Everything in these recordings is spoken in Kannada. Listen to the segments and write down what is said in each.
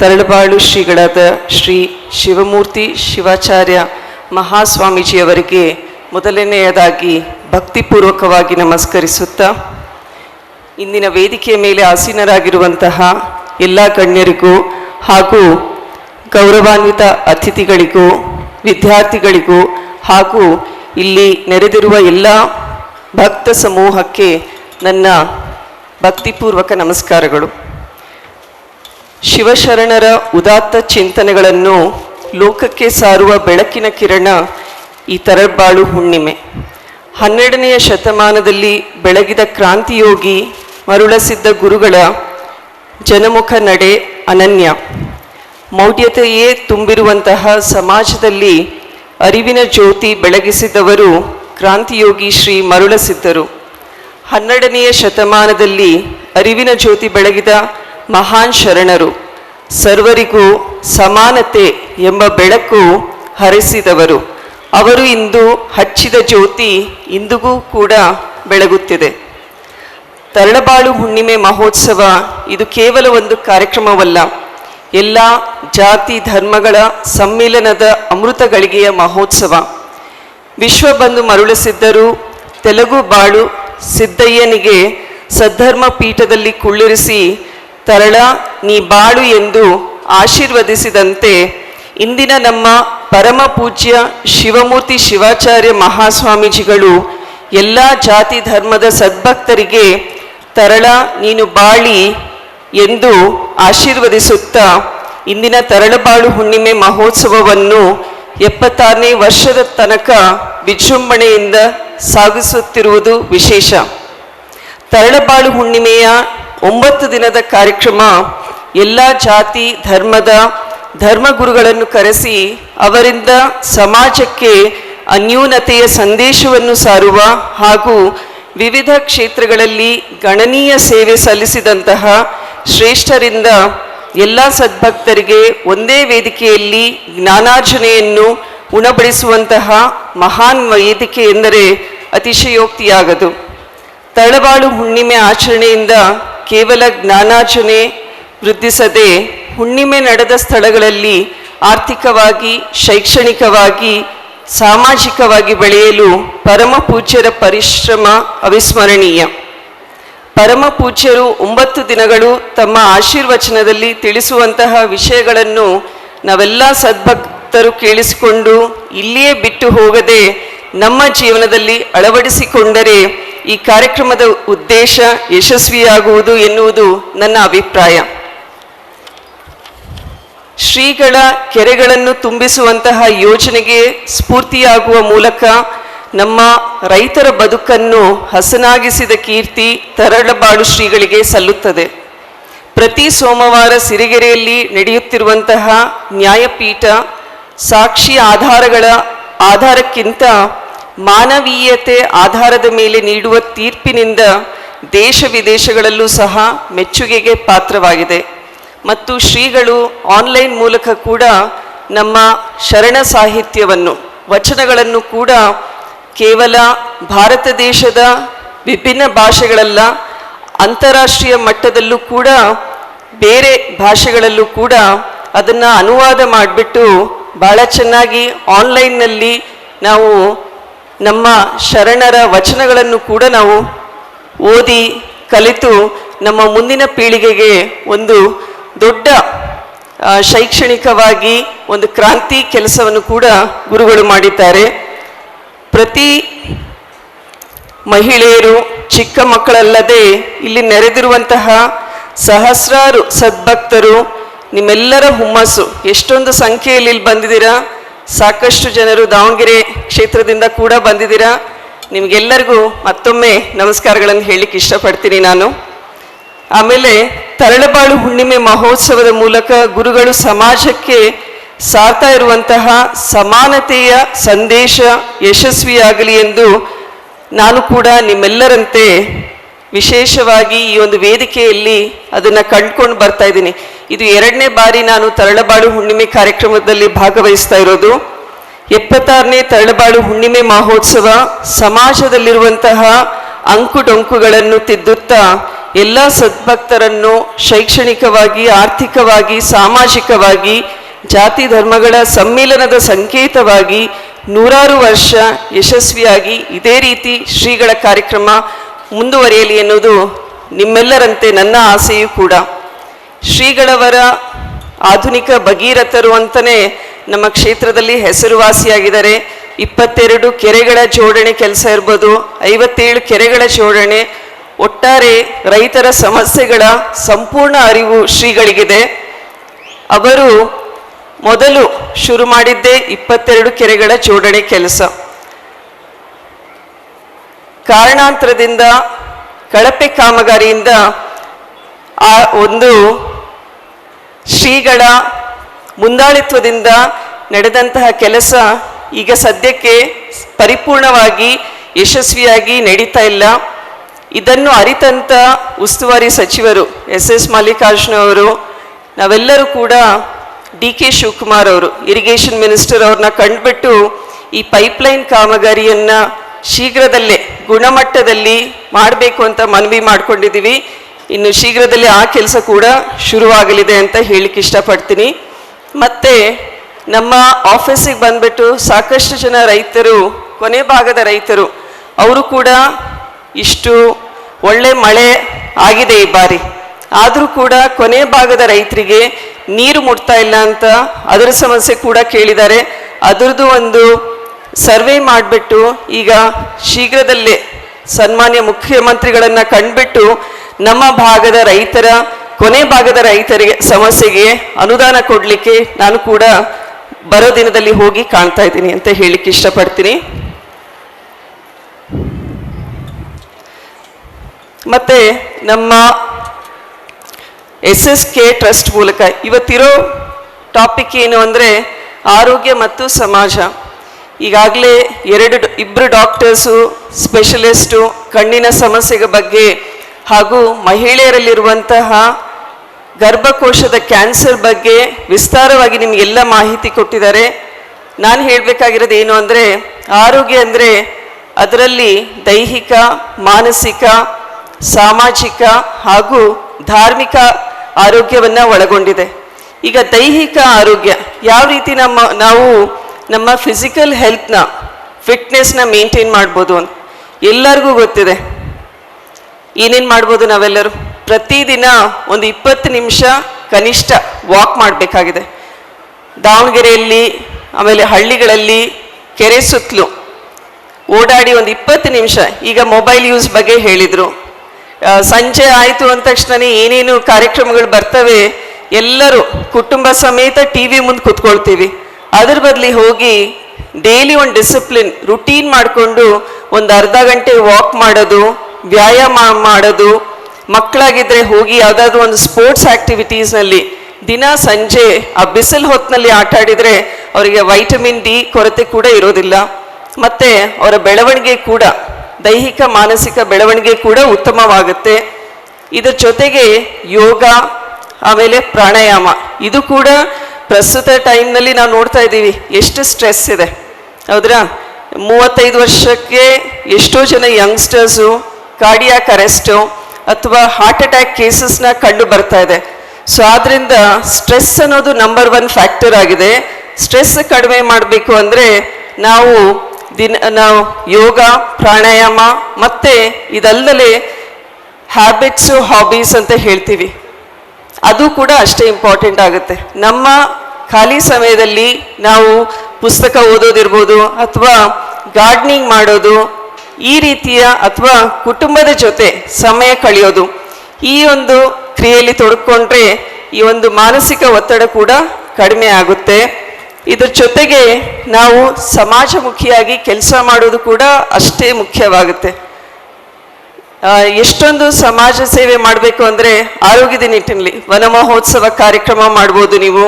ತರಳಬಾಳು ಶ್ರೀಗಳಾದ ಶ್ರೀ ಶಿವಮೂರ್ತಿ ಶಿವಾಚಾರ್ಯ ಮಹಾಸ್ವಾಮೀಜಿಯವರಿಗೆ ಮೊದಲನೆಯದಾಗಿ ಭಕ್ತಿಪೂರ್ವಕವಾಗಿ ನಮಸ್ಕರಿಸುತ್ತಾ, ಇಂದಿನ ವೇದಿಕೆಯ ಮೇಲೆ ಆಸೀನರಾಗಿರುವಂತಹ ಎಲ್ಲ ಗಣ್ಯರಿಗೂ ಹಾಗೂ ಗೌರವಾನ್ವಿತ ಅತಿಥಿಗಳಿಗೂ, ವಿದ್ಯಾರ್ಥಿಗಳಿಗೂ ಹಾಗೂ ಇಲ್ಲಿ ನೆರೆದಿರುವ ಎಲ್ಲ ಭಕ್ತ ಸಮೂಹಕ್ಕೆ ನನ್ನ ಭಕ್ತಿಪೂರ್ವಕ ನಮಸ್ಕಾರಗಳು. ಶಿವಶರಣರ ಉದಾತ್ತ ಚಿಂತನೆಗಳನ್ನು ಲೋಕಕ್ಕೆ ಸಾರುವ ಬೆಳಕಿನ ಕಿರಣ ಈ ತರಬಾಳು ಹುಣ್ಣಿಮೆ. ಹನ್ನೆರಡನೆಯ ಶತಮಾನದಲ್ಲಿ ಬೆಳಗಿದ ಕ್ರಾಂತಿಯೋಗಿ ಮರುಳಸಿದ್ದ ಗುರುಗಳ ಜನಮುಖ ನಡೆ ಅನನ್ಯ. ಮೌಢ್ಯತೆಯೇ ತುಂಬಿರುವಂತಹ ಸಮಾಜದಲ್ಲಿ ಅರಿವಿನ ಜ್ಯೋತಿ ಬೆಳಗಿಸಿದವರು ಕ್ರಾಂತಿಯೋಗಿ ಶ್ರೀ ಮರುಳಸಿದ್ದರು. ಹನ್ನೆರಡನೆಯ ಶತಮಾನದಲ್ಲಿ ಅರಿವಿನ ಜ್ಯೋತಿ ಬೆಳಗಿದ ಮಹಾನ್ ಶರಣರು, ಸರ್ವರಿಗೂ ಸಮಾನತೆ ಎಂಬ ಬೆಳಕು ಹರಿಸಿದವರು. ಅವರು ಇಂದು ಹಚ್ಚಿದ ಜ್ಯೋತಿ ಇಂದಿಗೂ ಕೂಡ ಬೆಳಗುತ್ತಿದೆ. ತರಳಬಾಳು ಹುಣ್ಣಿಮೆ ಮಹೋತ್ಸವ ಇದು ಕೇವಲ ಒಂದು ಕಾರ್ಯಕ್ರಮವಲ್ಲ. ಎಲ್ಲ ಜಾತಿ ಧರ್ಮಗಳ ಸಮ್ಮಿಲನದ ಅಮೃತ ಗಳಿಗೆಯ ಮಹೋತ್ಸವ. ವಿಶ್ವಬಂಧು ಮರುಳಸಿದ್ದರೂ ತೆಲುಗು ಬಾಳು ಸಿದ್ದಯ್ಯನಿಗೆ ಸದ್ಧರ್ಮ ಪೀಠದಲ್ಲಿ ಕುಳ್ಳಿರಿಸಿ ತರಳ ನೀ ಬಾಳು ಎಂದು ಆಶೀರ್ವದಿಸಿದಂತೆ ಇಂದಿನ ನಮ್ಮ ಪರಮ ಪೂಜ್ಯ ಶಿವಮೂರ್ತಿ ಶಿವಾಚಾರ್ಯ ಮಹಾಸ್ವಾಮೀಜಿಗಳು ಎಲ್ಲ ಜಾತಿ ಧರ್ಮದ ಸದ್ಭಕ್ತರಿಗೆ ತರಳ ನೀನು ಬಾಳಿ ಎಂದು ಆಶೀರ್ವದಿಸುತ್ತಾ ಇಂದಿನ ತರಳಬಾಳು ಹುಣ್ಣಿಮೆ ಮಹೋತ್ಸವವನ್ನು ಎಪ್ಪತ್ತಾರನೇ ವರ್ಷದ ತನಕ ವಿಜೃಂಭಣೆಯಿಂದ ಸಾಗಿಸುತ್ತಿರುವುದು ವಿಶೇಷ. ತರಳಬಾಳು ಹುಣ್ಣಿಮೆಯ ಒಂಬತ್ತು ದಿನದ ಕಾರ್ಯಕ್ರಮ ಎಲ್ಲ ಜಾತಿ, ಧರ್ಮದ ಧರ್ಮಗುರುಗಳನ್ನು ಕರೆಸಿ ಅವರಿಂದ ಸಮಾಜಕ್ಕೆ ಅನ್ಯೂನತೆಯ ಸಂದೇಶವನ್ನು ಸಾರುವ ಹಾಗೂ ವಿವಿಧ ಕ್ಷೇತ್ರಗಳಲ್ಲಿ ಗಣನೀಯ ಸೇವೆ ಸಲ್ಲಿಸಿದಂತಹ ಶ್ರೇಷ್ಠರಿಂದ ಎಲ್ಲ ಸದ್ಭಕ್ತರಿಗೆ ಒಂದೇ ವೇದಿಕೆಯಲ್ಲಿ ಜ್ಞಾನಾರ್ಜನೆಯನ್ನು ಉಣಬಡಿಸುವಂತಹ ಮಹಾನ್ ವೇದಿಕೆ ಎಂದರೆ ಅತಿಶಯೋಕ್ತಿಯಾಗದು. ತಳಬಾಳು ಹುಣ್ಣಿಮೆ ಆಚರಣೆಯಿಂದ ಕೇವಲ ಜ್ಞಾನಾರ್ಜನೆ ವೃದ್ಧಿಸದೆ ಹುಣ್ಣಿಮೆ ನಡೆದ ಸ್ಥಳಗಳಲ್ಲಿ ಆರ್ಥಿಕವಾಗಿ, ಶೈಕ್ಷಣಿಕವಾಗಿ, ಸಾಮಾಜಿಕವಾಗಿ ಬೆಳೆಯಲು ಪರಮ ಪೂಜ್ಯರ ಪರಿಶ್ರಮ ಅವಿಸ್ಮರಣೀಯ. ಪರಮ ಪೂಜ್ಯರು ಒಂಬತ್ತು ದಿನಗಳು ತಮ್ಮ ಆಶೀರ್ವಚನದಲ್ಲಿ ತಿಳಿಸುವಂತಹ ವಿಷಯಗಳನ್ನು ನಾವೆಲ್ಲ ಸದ್ಭಕ್ತರು ಕೇಳಿಸಿಕೊಂಡು ಇಲ್ಲಿಯೇ ಬಿಟ್ಟು ಹೋಗದೆ ನಮ್ಮ ಜೀವನದಲ್ಲಿ ಅಳವಡಿಸಿಕೊಂಡರೆ ಈ ಕಾರ್ಯಕ್ರಮದ ಉದ್ದೇಶ ಯಶಸ್ವಿಯಾಗುವುದು ಎನ್ನುವುದು ನನ್ನ ಅಭಿಪ್ರಾಯ. ಶ್ರೀಗಳ ಕೆರೆಗಳನ್ನು ತುಂಬಿಸುವಂತಹ ಯೋಜನೆಗೆ ಸ್ಫೂರ್ತಿಯಾಗುವ ಮೂಲಕ ನಮ್ಮ ರೈತರ ಬದುಕನ್ನು ಹಸನಾಗಿಸಿದ ಕೀರ್ತಿ ತರಳಬಾಳು ಶ್ರೀಗಳಿಗೆ ಸಲ್ಲುತ್ತದೆ. ಪ್ರತಿ ಸೋಮವಾರ ಸಿರಿಗೆರೆಯಲ್ಲಿ ನಡೆಯುತ್ತಿರುವಂತಹ ನ್ಯಾಯಪೀಠ ಸಾಕ್ಷಿ ಆಧಾರಗಳ ಆಧಾರಕ್ಕಿಂತ ಮಾನವೀಯತೆ ಆಧಾರದ ಮೇಲೆ ನೀಡುವ ತೀರ್ಪಿನಿಂದ ದೇಶ ವಿದೇಶಗಳಲ್ಲೂ ಸಹ ಮೆಚ್ಚುಗೆಗೆ ಪಾತ್ರವಾಗಿದೆ. ಮತ್ತು ಶ್ರೀಗಳು ಆನ್ಲೈನ್ ಮೂಲಕ ಕೂಡ ನಮ್ಮ ಶರಣ ಸಾಹಿತ್ಯವನ್ನು, ವಚನಗಳನ್ನು ಕೂಡ ಕೇವಲ ಭಾರತ ದೇಶದ ವಿಭಿನ್ನ ಭಾಷೆಗಳಲ್ಲ, ಅಂತಾರಾಷ್ಟ್ರೀಯ ಮಟ್ಟದಲ್ಲೂ ಕೂಡ, ಬೇರೆ ಭಾಷೆಗಳಲ್ಲೂ ಕೂಡ ಅದನ್ನು ಅನುವಾದ ಮಾಡಿಬಿಟ್ಟು ಭಾಳ ಚೆನ್ನಾಗಿ ಆನ್ಲೈನ್ನಲ್ಲಿ ನಾವು ನಮ್ಮ ಶರಣರ ವಚನಗಳನ್ನು ಕೂಡ ನಾವು ಓದಿ ಕಲಿತು ನಮ್ಮ ಮುಂದಿನ ಪೀಳಿಗೆಗೆ ಒಂದು ದೊಡ್ಡ ಶೈಕ್ಷಣಿಕವಾಗಿ ಒಂದು ಕ್ರಾಂತಿ ಕೆಲಸವನ್ನು ಕೂಡ ಗುರುಗಳು ಮಾಡಿದ್ದಾರೆ. ಪ್ರತಿ ಮಹಿಳೆಯರು, ಚಿಕ್ಕ ಮಕ್ಕಳಲ್ಲದೆ ಇಲ್ಲಿ ನೆರೆದಿರುವಂತಹ ಸಹಸ್ರಾರು ಸದ್ಭಕ್ತರು, ನಿಮ್ಮೆಲ್ಲರ ಹುಮ್ಮಸ್ಸು, ಎಷ್ಟೊಂದು ಸಂಖ್ಯೆಯಲ್ಲಿ ಇಲ್ಲಿ ಬಂದಿದ್ದೀರಾ? ಸಾಕಷ್ಟು ಜನರು ದಾವಣಗೆರೆ ಕ್ಷೇತ್ರದಿಂದ ಕೂಡ ಬಂದಿದ್ದೀರಾ? ನಿಮಗೆಲ್ಲರಿಗೂ ಮತ್ತೊಮ್ಮೆ ನಮಸ್ಕಾರಗಳನ್ನು ಹೇಳಲಿಕ್ಕೆ ಇಷ್ಟಪಡ್ತೀನಿ ನಾನು. ಆಮೇಲೆ ತರಳಬಾಳು ಹುಣ್ಣಿಮೆ ಮಹೋತ್ಸವದ ಮೂಲಕ ಗುರುಗಳು ಸಮಾಜಕ್ಕೆ ಸಾರ್ತಾ ಇರುವಂತಹ ಸಮಾನತೆಯ ಸಂದೇಶ ಯಶಸ್ವಿಯಾಗಲಿ ಎಂದು ನಾನು ಕೂಡ ನಿಮ್ಮೆಲ್ಲರಂತೆ ವಿಶೇಷವಾಗಿ ಈ ಒಂದು ವೇದಿಕೆಯಲ್ಲಿ ಅದನ್ನು ಕಂಡ್ಕೊಂಡು ಬರ್ತಾ ಇದ್ದೀನಿ. ಇದು ಎರಡನೇ ಬಾರಿ ನಾನು ತರಳಬಾಳು ಹುಣ್ಣಿಮೆ ಕಾರ್ಯಕ್ರಮದಲ್ಲಿ ಭಾಗವಹಿಸ್ತಾ ಇರೋದು. ಎಪ್ಪತ್ತಾರನೇ ತರಳಬಾಳು ಹುಣ್ಣಿಮೆ ಮಹೋತ್ಸವ ಸಮಾಜದಲ್ಲಿರುವಂತಹ ಅಂಕುಡೊಂಕುಗಳನ್ನು ತಿದ್ದುತ್ತಾ ಎಲ್ಲ ಸದ್ಭಕ್ತರನ್ನು ಶೈಕ್ಷಣಿಕವಾಗಿ, ಆರ್ಥಿಕವಾಗಿ, ಸಾಮಾಜಿಕವಾಗಿ, ಜಾತಿ ಧರ್ಮಗಳ ಸಮ್ಮಿಲನದ ಸಂಕೇತವಾಗಿ ನೂರಾರು ವರ್ಷ ಯಶಸ್ವಿಯಾಗಿ ಇದೇ ರೀತಿ ಶ್ರೀಗಳ ಕಾರ್ಯಕ್ರಮ ಮುಂದುವರಿಯಲಿ ಎನ್ನುವುದು ನಿಮ್ಮೆಲ್ಲರಂತೆ ನನ್ನ ಆಸೆಯೂ ಕೂಡ. ಶ್ರೀಗಳವರ ಆಧುನಿಕ ಭಗೀರಥರು ಅಂತಲೇ ನಮ್ಮ ಕ್ಷೇತ್ರದಲ್ಲಿ ಹೆಸರುವಾಸಿಯಾಗಿದ್ದಾರೆ. ಇಪ್ಪತ್ತೆರಡು ಕೆರೆಗಳ ಜೋಡಣೆ ಕೆಲಸ ಇರ್ಬೋದು, ಐವತ್ತೇಳು ಕೆರೆಗಳ ಜೋಡಣೆ, ಒಟ್ಟಾರೆ ರೈತರ ಸಮಸ್ಯೆಗಳ ಸಂಪೂರ್ಣ ಅರಿವು ಶ್ರೀಗಳಿಗಿದೆ. ಅವರು ಮೊದಲು ಶುರು ಮಾಡಿದ್ದೇ ಇಪ್ಪತ್ತೆರಡು ಕೆರೆಗಳ ಜೋಡಣೆ ಕೆಲಸ. ಕಾರಣಾಂತರದಿಂದ, ಕಳಪೆ ಕಾಮಗಾರಿಯಿಂದ ಆ ಒಂದು ಶ್ರೀಗಳ ಮುಂದಾಳಿತ್ವದಿಂದ ನಡೆದಂತಹ ಕೆಲಸ ಈಗ ಸದ್ಯಕ್ಕೆ ಪರಿಪೂರ್ಣವಾಗಿ ಯಶಸ್ವಿಯಾಗಿ ನಡೀತಾ ಇಲ್ಲ. ಇದನ್ನು ಅರಿತಂತ ಉಸ್ತುವಾರಿ ಸಚಿವರು ಎಸ್ ಎಸ್ ಮಲ್ಲಿಕಾರ್ಜುನ ಅವರು, ನಾವೆಲ್ಲರೂ ಕೂಡ ಡಿ ಕೆ ಶಿವಕುಮಾರ್ ಅವರು, ಇರಿಗೇಷನ್ ಮಿನಿಸ್ಟರ್ ಅವ್ರನ್ನ ಕಂಡುಬಿಟ್ಟು ಈ ಪೈಪ್ಲೈನ್ ಕಾಮಗಾರಿಯನ್ನ ಶೀಘ್ರದಲ್ಲೇ ಗುಣಮಟ್ಟದಲ್ಲಿ ಮಾಡಬೇಕು ಅಂತ ಮನವಿ ಮಾಡ್ಕೊಂಡಿದ್ದೀವಿ. ಇನ್ನು ಶೀಘ್ರದಲ್ಲೇ ಆ ಕೆಲಸ ಕೂಡ ಶುರುವಾಗಲಿದೆ ಅಂತ ಹೇಳಿಕ್ಕೆ ಇಷ್ಟಪಡ್ತೀನಿ. ಮತ್ತೆ ನಮ್ಮ ಆಫೀಸಿಗೆ ಬಂದ್ಬಿಟ್ಟು ಸಾಕಷ್ಟು ಜನ ರೈತರು, ಕೊನೆ ಭಾಗದ ರೈತರು, ಅವರು ಕೂಡ ಇಷ್ಟು ಒಳ್ಳೆ ಮಳೆ ಆಗಿದೆ ಈ ಬಾರಿ. ಆದರೂ ಕೂಡ ಕೊನೆ ಭಾಗದ ರೈತರಿಗೆ ನೀರು ಮುಟ್ತಾ ಇಲ್ಲ ಅಂತ ಅದರ ಸಮಸ್ಯೆ ಕೂಡ ಕೇಳಿದ್ದಾರೆ. ಅದರದ್ದು ಒಂದು ಸರ್ವೆ ಮಾಡಿಬಿಟ್ಟು ಈಗ ಶೀಘ್ರದಲ್ಲೇ ಸನ್ಮಾನ್ಯ ಮುಖ್ಯಮಂತ್ರಿಗಳನ್ನ ಕಂಡುಬಿಟ್ಟು ನಮ್ಮ ಭಾಗದ ರೈತರ, ಕೊನೆ ಭಾಗದ ರೈತರಿಗೆ ಸಮಸ್ಯೆಗೆ ಅನುದಾನ ಕೊಡಲಿಕ್ಕೆ ನಾನು ಕೂಡ ಬರೋ ದಿನದಲ್ಲಿ ಹೋಗಿ ಕಾಣ್ತಾ ಇದ್ದೀನಿ ಅಂತ ಹೇಳಿಕ್ಕೆ ಇಷ್ಟಪಡ್ತೀನಿ. ಮತ್ತೆ ನಮ್ಮ ಎಸ್ ಎಸ್ ಕೆ ಟ್ರಸ್ಟ್ ಮೂಲಕ ಇವತ್ತಿರೋ ಟಾಪಿಕ್ ಏನು ಅಂದರೆ ಆರೋಗ್ಯ ಮತ್ತು ಸಮಾಜ. ಈಗಾಗಲೇ ಎರಡು ಇಬ್ಬರು ಡಾಕ್ಟರ್ಸು, ಸ್ಪೆಷಲಿಸ್ಟು, ಕಣ್ಣಿನ ಸಮಸ್ಯೆಗೆ ಬಗ್ಗೆ ಹಾಗೂ ಮಹಿಳೆಯರಲ್ಲಿರುವಂತಹ ಗರ್ಭಕೋಶದ ಕ್ಯಾನ್ಸರ್ ಬಗ್ಗೆ ವಿಸ್ತಾರವಾಗಿ ನಿಮಗೆಲ್ಲ ಮಾಹಿತಿ ಕೊಟ್ಟಿದ್ದಾರೆ. ನಾನು ಹೇಳಬೇಕಾಗಿರೋದು ಏನು ಅಂದರೆ, ಆರೋಗ್ಯ ಅಂದರೆ ಅದರಲ್ಲಿ ದೈಹಿಕ, ಮಾನಸಿಕ, ಸಾಮಾಜಿಕ ಹಾಗೂ ಧಾರ್ಮಿಕ ಆರೋಗ್ಯವನ್ನು ಒಳಗೊಂಡಿದೆ. ಈಗ ದೈಹಿಕ ಆರೋಗ್ಯ, ಯಾವ ರೀತಿ ನಮ್ಮ ನಾವು ನಮ್ಮ ಫಿಸಿಕಲ್ ಹೆಲ್ತ್ನ ಫಿಟ್ನೆಸ್ನ ಮೇಂಟೈನ್ ಮಾಡ್ಬೋದು ಅಂತ. ಎಲ್ಲರಿಗೂ ಗೊತ್ತಿದೆ. ಏನೇನು ಮಾಡ್ಬೋದು ನಾವೆಲ್ಲರೂ? ಪ್ರತಿದಿನ ಒಂದು ಇಪ್ಪತ್ತು ನಿಮಿಷ ಕನಿಷ್ಠ ವಾಕ್ ಮಾಡಬೇಕಾಗಿದೆ. ದಾವಣಗೆರೆಯಲ್ಲಿ, ಆಮೇಲೆ ಹಳ್ಳಿಗಳಲ್ಲಿ, ಕೆರೆ ಸುತ್ತಲೂ ಓಡಾಡಿ ಒಂದು ಇಪ್ಪತ್ತು ನಿಮಿಷ, ಈಗ ಮೊಬೈಲ್ ಯೂಸ್ ಬಗ್ಗೆ ಹೇಳಿದರು. ಸಂಜೆ ಆಯಿತು ಅಂದ ತಕ್ಷಣ ಏನೇನು ಕಾರ್ಯಕ್ರಮಗಳು ಬರ್ತವೆ, ಎಲ್ಲರೂ ಕುಟುಂಬ ಸಮೇತ ಟಿ ವಿ ಮುಂದೆ ಕೂತ್ಕೊಳ್ತೀವಿ. ಅದ್ರ ಬದಲಿ ಹೋಗಿ ಡೈಲಿ ಒಂದು ಡಿಸಿಪ್ಲಿನ್ ರುಟೀನ್ ಮಾಡಿಕೊಂಡು ಒಂದು ಅರ್ಧ ಗಂಟೆ ವಾಕ್ ಮಾಡೋದು, ವ್ಯಾಯಾಮ ಮಾಡೋದು ಮಕ್ಕಳಾಗಿದ್ದರೆ ಹೋಗಿ ಯಾವುದಾದ್ರು ಒಂದು ಸ್ಪೋರ್ಟ್ಸ್ ಆ್ಯಕ್ಟಿವಿಟೀಸ್ನಲ್ಲಿ ದಿನ ಸಂಜೆ ಆ ಬಿಸಿಲು ಹೊತ್ತಿನಲ್ಲಿ ಆಟ ಆಡಿದರೆ ಅವರಿಗೆ ವೈಟಮಿನ್ ಡಿ ಕೊರತೆ ಕೂಡ ಇರೋದಿಲ್ಲ. ಮತ್ತು ಅವರ ಬೆಳವಣಿಗೆ ಕೂಡ, ದೈಹಿಕ, ಮಾನಸಿಕ ಬೆಳವಣಿಗೆ ಕೂಡ ಉತ್ತಮವಾಗುತ್ತೆ. ಇದರ ಜೊತೆಗೆ ಯೋಗ, ಆಮೇಲೆ ಪ್ರಾಣಾಯಾಮ, ಇದು ಕೂಡ ಪ್ರಸ್ತುತ ಟೈಮ್ನಲ್ಲಿ ನಾವು ನೋಡ್ತಾ ಇದ್ದೀವಿ, ಎಷ್ಟು ಸ್ಟ್ರೆಸ್ ಇದೆ. ಹೌದ್ರಾ? ಮೂವತ್ತೈದು ವರ್ಷಕ್ಕೆ ಎಷ್ಟೋ ಜನ ಯಂಗ್ಸ್ಟರ್ಸು ಕಾರ್ಡಿಯಾಕ್ ಅರೆಸ್ಟು ಅಥವಾ ಹಾರ್ಟ್ ಅಟ್ಯಾಕ್ ಕೇಸಸ್ನ ಕಂಡು ಬರ್ತಾ ಇದೆ. ಸೊ ಆದ್ರಿಂದ ಸ್ಟ್ರೆಸ್ ಅನ್ನೋದು ನಂಬರ್ ಒನ್ ಫ್ಯಾಕ್ಟರ್ ಆಗಿದೆ. ಸ್ಟ್ರೆಸ್ ಕಡಿಮೆ ಮಾಡಬೇಕು ಅಂದರೆ ನಾವು ದಿನ, ನಾವು ಯೋಗ, ಪ್ರಾಣಾಯಾಮ ಮತ್ತೆ ಇದಲ್ಲದೆ ಹ್ಯಾಬಿಟ್ಸು ಹಾಬೀಸ್ ಅಂತ ಹೇಳ್ತೀವಿ. ಅದು ಕೂಡ ಅಷ್ಟೇ ಇಂಪಾರ್ಟೆಂಟ್ ಆಗುತ್ತೆ. ನಮ್ಮ ಖಾಲಿ ಸಮಯದಲ್ಲಿ ನಾವು ಪುಸ್ತಕ ಓದೋದಿರ್ಬೋದು ಅಥವಾ ಗಾರ್ಡ್ನಿಂಗ್ ಮಾಡೋದು, ಈ ರೀತಿಯ ಅಥವಾ ಕುಟುಂಬದ ಜೊತೆ ಸಮಯ ಕಳೆಯೋದು, ಈ ಒಂದು ಕ್ರಿಯೆಯಲ್ಲಿ ತೊಡಕೊಂಡ್ರೆ ಈ ಒಂದು ಮಾನಸಿಕ ಒತ್ತಡ ಕೂಡ ಕಡಿಮೆ ಆಗುತ್ತೆ. ಇದರ ಜೊತೆಗೆ ನಾವು ಸಮಾಜಮುಖಿಯಾಗಿ ಕೆಲಸ ಮಾಡೋದು ಕೂಡ ಅಷ್ಟೇ ಮುಖ್ಯವಾಗುತ್ತೆ. ಎಷ್ಟೊಂದು ಸಮಾಜ ಸೇವೆ ಮಾಡಬೇಕು ಅಂದರೆ ಆರೋಗ್ಯದ ನಿಟ್ಟಿನಲ್ಲಿ ವನ ಮಹೋತ್ಸವ ಕಾರ್ಯಕ್ರಮ ಮಾಡ್ಬೋದು ನೀವು,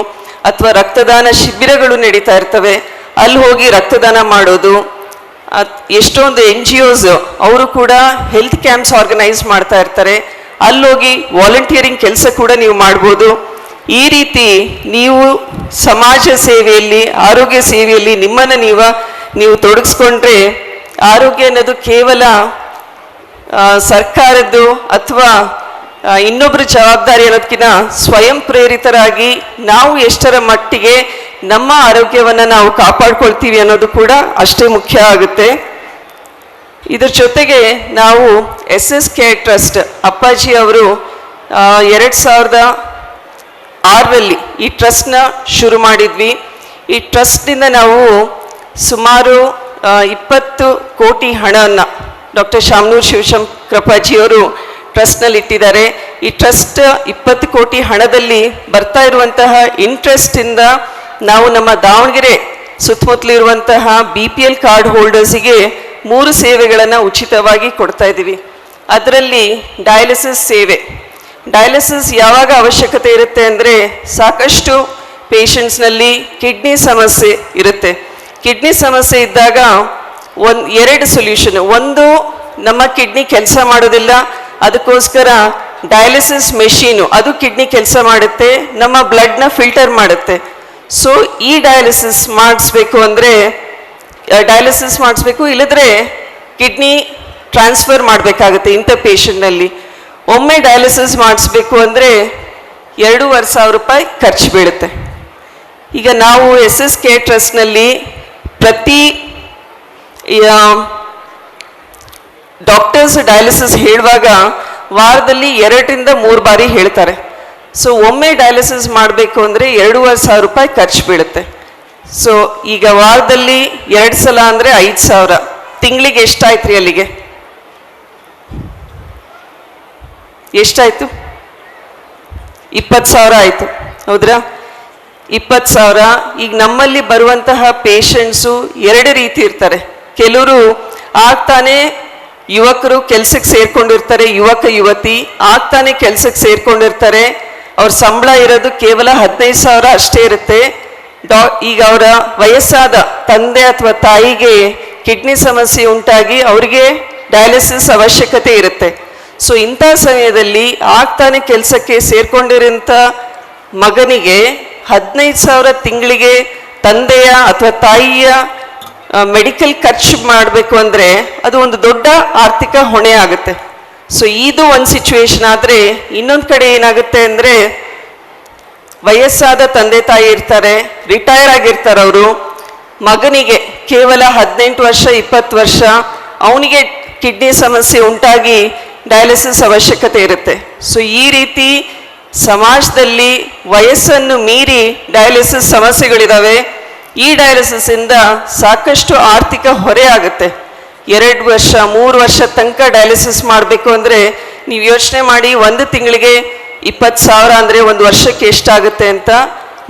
ಅಥವಾ ರಕ್ತದಾನ ಶಿಬಿರಗಳು ನಡೀತಾ ಇರ್ತವೆ, ಅಲ್ಲಿ ಹೋಗಿ ರಕ್ತದಾನ ಮಾಡೋದು ಎಷ್ಟೊಂದು ಎನ್ ಜಿ ಒಸ್ ಅವರು ಕೂಡ ಹೆಲ್ತ್ ಕ್ಯಾಂಪ್ಸ್ ಆರ್ಗನೈಸ್ ಮಾಡ್ತಾ ಇರ್ತಾರೆ ಅಲ್ಲೋಗಿ ವಾಲಂಟಿಯರಿಂಗ್ ಕೆಲಸ ಕೂಡ ನೀವು ಮಾಡ್ಬೋದು. ಈ ರೀತಿ ನೀವು ಸಮಾಜ ಸೇವೆಯಲ್ಲಿ, ಆರೋಗ್ಯ ಸೇವೆಯಲ್ಲಿ ನಿಮ್ಮನ್ನು ನೀವು ನೀವು ತೊಡಗಿಸ್ಕೊಂಡ್ರೆ ಆರೋಗ್ಯ ಅನ್ನೋದು ಕೇವಲ ಸರ್ಕಾರದ್ದು ಅಥವಾ ಇನ್ನೊಬ್ಬರ ಜವಾಬ್ದಾರಿ ಅನ್ನೋದಕ್ಕಿಂತ ಸ್ವಯಂ ಪ್ರೇರಿತರಾಗಿ ನಾವು ಎಷ್ಟರ ಮಟ್ಟಿಗೆ ನಮ್ಮ ಆರೋಗ್ಯವನ್ನು ನಾವು ಕಾಪಾಡ್ಕೊಳ್ತೀವಿ ಅನ್ನೋದು ಕೂಡ ಅಷ್ಟೇ ಮುಖ್ಯ ಆಗುತ್ತೆ. ಇದರ ಜೊತೆಗೆ ನಾವು ಎಸ್ ಎಸ್ ಕೆ ಟ್ರಸ್ಟ್ ಅಪ್ಪಾಜಿ ಅವರು ಎರಡು ಸಾವಿರದ ಆರರಲ್ಲಿ ಈ ಟ್ರಸ್ಟ್ನ ಶುರು ಮಾಡಿದ್ವಿ. ಈ ಟ್ರಸ್ಟ್ನಿಂದ ನಾವು ಸುಮಾರು ಇಪ್ಪತ್ತು ಕೋಟಿ ಹಣವನ್ನು ಡಾಕ್ಟರ್ ಶಾಮನೂರ್ ಶಿವಶಂಕರಪ್ಪಾಜಿಯವರು ಟ್ರಸ್ಟ್ನಲ್ಲಿ ಇಟ್ಟಿದ್ದಾರೆ ಈ ಟ್ರಸ್ಟ್ ಇಪ್ಪತ್ತು ಕೋಟಿ ಹಣದಲ್ಲಿ ಬರ್ತಾ ಇರುವಂತಹ ಇಂಟ್ರೆಸ್ಟಿಂದ ನಾವು ನಮ್ಮ ದಾವಣಗೆರೆ ಸುತ್ತಮುತ್ತಲಿರುವಂತಹ ಬಿ ಪಿ ಎಲ್ ಕಾರ್ಡ್ ಹೋಲ್ಡರ್ಸಿಗೆ ಮೂರು ಸೇವೆಗಳನ್ನು ಉಚಿತವಾಗಿ ಕೊಡ್ತಾ ಇದ್ದೀವಿ. ಅದರಲ್ಲಿ ಡಯಾಲಿಸಿಸ್ ಸೇವೆ. ಡಯಾಲಿಸಿಸ್ ಯಾವಾಗ ಅವಶ್ಯಕತೆ ಇರುತ್ತೆ ಅಂದರೆ ಸಾಕಷ್ಟು ಪೇಷಂಟ್ಸ್ನಲ್ಲಿ ಕಿಡ್ನಿ ಸಮಸ್ಯೆ ಇರುತ್ತೆ. ಕಿಡ್ನಿ ಸಮಸ್ಯೆ ಇದ್ದಾಗ ಒಂದು, ಎರಡು ಸೊಲ್ಯೂಷನ್ ಒಂದು, ನಮ್ಮ ಕಿಡ್ನಿ ಕೆಲಸ ಮಾಡೋದಿಲ್ಲ, ಅದಕ್ಕೋಸ್ಕರ ಡಯಾಲಿಸಿಸ್ ಮೆಷೀನು ಅದು ಕಿಡ್ನಿ ಕೆಲಸ ಮಾಡುತ್ತೆ, ನಮ್ಮ ಬ್ಲಡ್ನ ಫಿಲ್ಟರ್ ಮಾಡುತ್ತೆ. ಸೊ ಈ ಡಯಾಲಿಸಿಸ್ ಮಾಡಿಸ್ಬೇಕು ಅಂದರೆ ಡಯಾಲಿಸಿಸ್ ಮಾಡಿಸ್ಬೇಕು ಇಲ್ಲದ್ರೆ ಕಿಡ್ನಿ ಟ್ರಾನ್ಸ್ಫರ್ ಮಾಡಬೇಕಾಗುತ್ತೆ ಇಂಥ ಪೇಷಂಟ್ನಲ್ಲಿ ಒಮ್ಮೆ ಡಯಾಲಿಸಿಸ್ ಮಾಡಿಸ್ಬೇಕು ಅಂದರೆ ಎರಡೂವರೆ ಸಾವಿರ ರೂಪಾಯಿ ಖರ್ಚು ಬೀಳುತ್ತೆ. ಈಗ ನಾವು ಎಸ್ ಎಸ್ ಕೆ ಟ್ರಸ್ಟ್ನಲ್ಲಿ ಪ್ರತಿ ಡಾಕ್ಟರ್ಸ್ ಡಯಾಲಿಸಿಸ್ ಹೇಳುವಾಗ ವಾರದಲ್ಲಿ ಎರಡರಿಂದ ಮೂರು ಬಾರಿ ಹೇಳ್ತಾರೆ. ಸೊ ಒಮ್ಮೆ ಡಯಾಲಿಸಿಸ್ ಮಾಡಬೇಕು ಅಂದರೆ ಎರಡೂವರೆ ಸಾವಿರ ರೂಪಾಯಿ ಖರ್ಚು ಬೀಳುತ್ತೆ. ಸೊ ಈಗ ವಾರದಲ್ಲಿ ಎರಡು ಸಲ ಅಂದರೆ ಐದು ಸಾವಿರ. ತಿಂಗಳಿಗೆ ಎಷ್ಟಾಯ್ತು ರೀ ಅಲ್ಲಿಗೆ? ಎಷ್ಟಾಯಿತು? ಇಪ್ಪತ್ತು ಸಾವಿರ ಆಯಿತು. ಹೌದ್ರಾ? ಇಪ್ಪತ್ತು ಸಾವಿರ. ಈಗ ನಮ್ಮಲ್ಲಿ ಬರುವಂತಹ ಪೇಷಂಟ್ಸು ಎರಡು ರೀತಿ ಇರ್ತಾರೆ. ಕೆಲವರು ಆಗ್ತಾನೆ ಯುವಕರು ಕೆಲ್ಸಕ್ಕೆ ಸೇರ್ಕೊಂಡಿರ್ತಾರೆ, ಯುವಕ, ಯುವತಿ ಆಗ್ತಾನೆ ಕೆಲ್ಸಕ್ಕೆ ಸೇರ್ಕೊಂಡಿರ್ತಾರೆ. ಅವ್ರ ಸಂಬಳ ಇರೋದು ಕೇವಲ ಹದಿನೈದು ಸಾವಿರ ಅಷ್ಟೇ ಇರುತ್ತೆ. ಡಾ, ಈಗ ಅವರ ವಯಸ್ಸಾದ ತಂದೆ ಅಥವಾ ತಾಯಿಗೆ ಕಿಡ್ನಿ ಸಮಸ್ಯೆ ಉಂಟಾಗಿ ಅವರಿಗೆ ಡಯಾಲಿಸಿಸ್ ಅವಶ್ಯಕತೆ ಇರುತ್ತೆ. ಸೊ, ಇಂಥ ಸಮಯದಲ್ಲಿ ಆಗ್ತಾನೆ ಕೆಲಸಕ್ಕೆ ಸೇರ್ಕೊಂಡಿರೋಂಥ ಮಗನಿಗೆ ಹದಿನೈದು ಸಾವಿರ ತಿಂಗಳಿಗೆ ತಂದೆಯ ಅಥವಾ ತಾಯಿಯ ಮೆಡಿಕಲ್ ಖರ್ಚು ಮಾಡಬೇಕು ಅಂದರೆ ಅದು ಒಂದು ದೊಡ್ಡ ಆರ್ಥಿಕ ಹೊಣೆ ಆಗುತ್ತೆ. ಸೊ ಇದು ಒಂದು ಸಿಚುವೇಶನ್ ಆದರೆ ಇನ್ನೊಂದು ಕಡೆ ಏನಾಗುತ್ತೆ ಅಂದರೆ ವಯಸ್ಸಾದ ತಂದೆ ತಾಯಿ ಇರ್ತಾರೆ ರಿಟೈರ್ ಆಗಿರ್ತಾರೆ ಅವರು, ಮಗನಿಗೆ ಕೇವಲ ಹದಿನೆಂಟು ವರ್ಷ, ಇಪ್ಪತ್ತು ವರ್ಷ, ಅವನಿಗೆ ಕಿಡ್ನಿ ಸಮಸ್ಯೆ ಉಂಟಾಗಿ ಡಯಾಲಿಸಿಸ್ ಅವಶ್ಯಕತೆ ಇರುತ್ತೆ. ಸೊ ಈ ರೀತಿ ಸಮಾಜದಲ್ಲಿ ವಯಸ್ಸನ್ನು ಮೀರಿ ಡಯಾಲಿಸಿಸ್ ಸಮಸ್ಯೆಗಳಿದಾವೆ. ಈ ಡಯಾಲಿಸಿಸ್ ಇಂದ ಸಾಕಷ್ಟು ಆರ್ಥಿಕ ಹೊರೆ ಆಗುತ್ತೆ. ಎರಡು ವರ್ಷ, ಮೂರು ವರ್ಷ ತನಕ ಡಯಾಲಿಸಿಸ್ ಮಾಡಬೇಕು ಅಂದರೆ ನೀವು ಯೋಚನೆ ಮಾಡಿ ಒಂದು ತಿಂಗಳಿಗೆ ಇಪ್ಪತ್ತು ಸಾವಿರ ಅಂದರೆ ಒಂದು ವರ್ಷಕ್ಕೆ ಎಷ್ಟಾಗುತ್ತೆ ಅಂತ